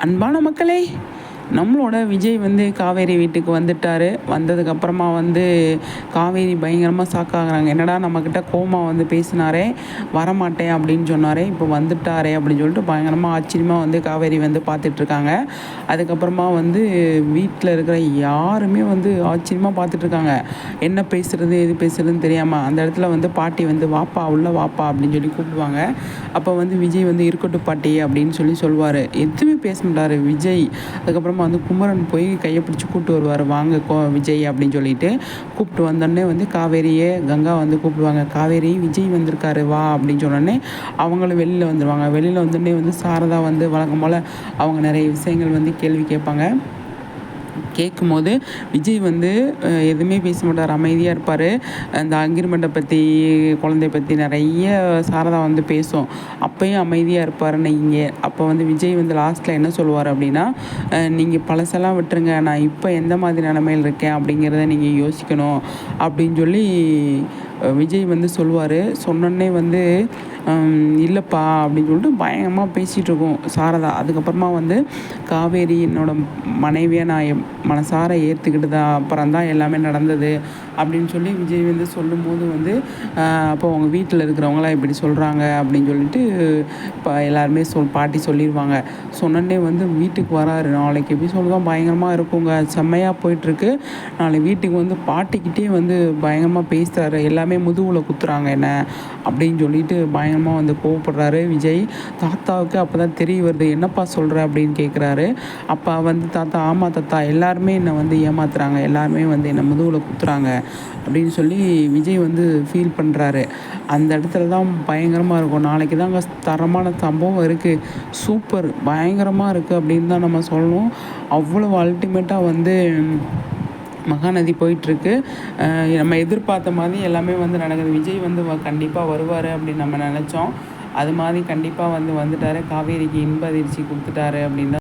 அன்பான மக்களே நம்மளோட விஜய் வந்து காவேரி வீட்டுக்கு வந்துட்டார். வந்ததுக்கப்புறமா வந்து காவேரி பயங்கரமாக சாக்காகிறாங்க என்னடா நம்மக்கிட்ட கோமா வந்து பேசினாரே வரமாட்டேன் அப்படின்னு சொன்னாரே இப்போ வந்துட்டாரே அப்படின்னு சொல்லிட்டு பயங்கரமாக ஆச்சரியமாக வந்து காவேரி வந்து பார்த்துட்ருக்காங்க. அதுக்கப்புறமா வந்து வீட்டில் இருக்கிற யாருமே வந்து ஆச்சரியமாக பார்த்துட்ருக்காங்க. என்ன பேசுகிறது எது பேசுகிறதுன்னு தெரியாமல் அந்த இடத்துல வந்து பாட்டி வந்து வாப்பா உள்ள வாப்பா அப்படின்னு சொல்லி கூப்பிடுவாங்க. அப்போ வந்து விஜய் வந்து இருக்கட்டும் பாட்டி அப்படின்னு சொல்லி சொல்லுவார். எதுவுமே பேச மாட்டார் விஜய். அதுக்கப்புறமா வந்து குமரன் போய் கையை பிடிச்சி கூப்பிட்டு வருவார். வாங்க கோ விஜய் அப்படின்னு சொல்லிட்டு கூப்பிட்டு வந்தோடனே வந்து காவேரியே கங்கா வந்து கூப்பிடுவாங்க. காவேரி விஜய் வந்திருக்காரு வா அப்படின்னு சொன்னோடனே அவங்களும் வெளியில் வந்துடுவாங்க வெளியில் வந்தோடனே வந்து சாரதா வந்து வழக்கம் போல் அவங்க நிறைய விஷயங்கள் வந்து கேள்வி கேட்பாங்க. கேட்கும்போது விஜய் வந்து எதுவுமே பேச மாட்டார் அமைதியாக இருப்பார். அந்த அக்ரிமெண்ட்டை பற்றி குழந்தைய பற்றி நிறைய சாரதா வந்து பேசும். அப்பயும் அமைதியாக இருப்பார் நீங்கள் அப்போ வந்து விஜய் வந்து லாஸ்ட்டில் என்ன சொல்லுவார் அப்படின்னா நீங்கள் பழசெல்லாம் விட்டுருங்க. நான் இப்போ எந்த மாதிரி நிலமையில் இருக்கேன் அப்படிங்கிறத நீங்கள் யோசிக்கணும் அப்படின்னு சொல்லி விஜய் வந்து சொல்லுவார் சொன்னோடனே வந்து இல்லைப்பா அப்படின்னு சொல்லிட்டு பயங்கரமாக பேசிகிட்டு இருக்கோம். சாரதா அதுக்கப்புறமா வந்து காவேரி என்னோட மனைவியை நான் மனசார ஏற்றுக்கிட்டு தான் அப்புறம் தான் எல்லாமே நடந்தது. அப்படின்னு சொல்லி விஜய் வந்து சொல்லும்போது வந்து அப்போ அவங்க வீட்டில் இருக்கிறவங்களாம் இப்படி சொல்கிறாங்க அப்படின்னு சொல்லிட்டு இப்போ எல்லாருமே சொல் பாட்டி சொல்லிடுவாங்க சொன்னே வந்து வீட்டுக்கு வராரு நாளைக்கு எபிசோடு தான் பயங்கரமாக இருக்குங்க. செம்மையாக போயிட்டுருக்கு. நாளைக்கு வீட்டுக்கு வந்து பாட்டிக்கிட்டே வந்து பயங்கரமாக பேசுகிறாரு எல்லாமே முதுகுல குத்துறாங்க என்ன அப்படின்னு சொல்லிட்டு பயங்கரமாக வந்து கோவப்படுறாரு விஜய். தாத்தாவுக்கு அப்போ தான் தெரிய வருது என்னப்பா சொல்கிற அப்படின்னு கேட்குறாரு அப்பா வந்து தாத்தா ஆமாம் தாத்தா எல்லாருமே என்னை வந்து ஏமாத்துறாங்க. எல்லாருமே வந்து என்னை முதுகுல குத்துறாங்க. அப்படின்னு சொல்லி விஜய் வந்து ஃபீல் பண்ணுறாரு அந்த இடத்துல தான் பயங்கரமாக இருக்கும். நாளைக்கு தான் அங்கே தரமான சம்பவம் இருக்குது சூப்பர் பயங்கரமாக இருக்குது அப்படின்னு தான் நம்ம சொல்லணும். அவ்வளோ அல்டிமேட்டாக வந்து மகாநதி போயிட்டுருக்கு. நம்ம எதிர்பார்த்த மாதிரி எல்லாமே வந்து நடக்குது. விஜய் வந்து கண்டிப்பாக வருவார் அப்படின்னு நம்ம நினச்சோம். அது மாதிரி கண்டிப்பாக வந்து வந்துட்டார். காவேரிக்கு இன்ப அதிர்ச்சி கொடுத்துட்டாரு அப்படின்னு தான்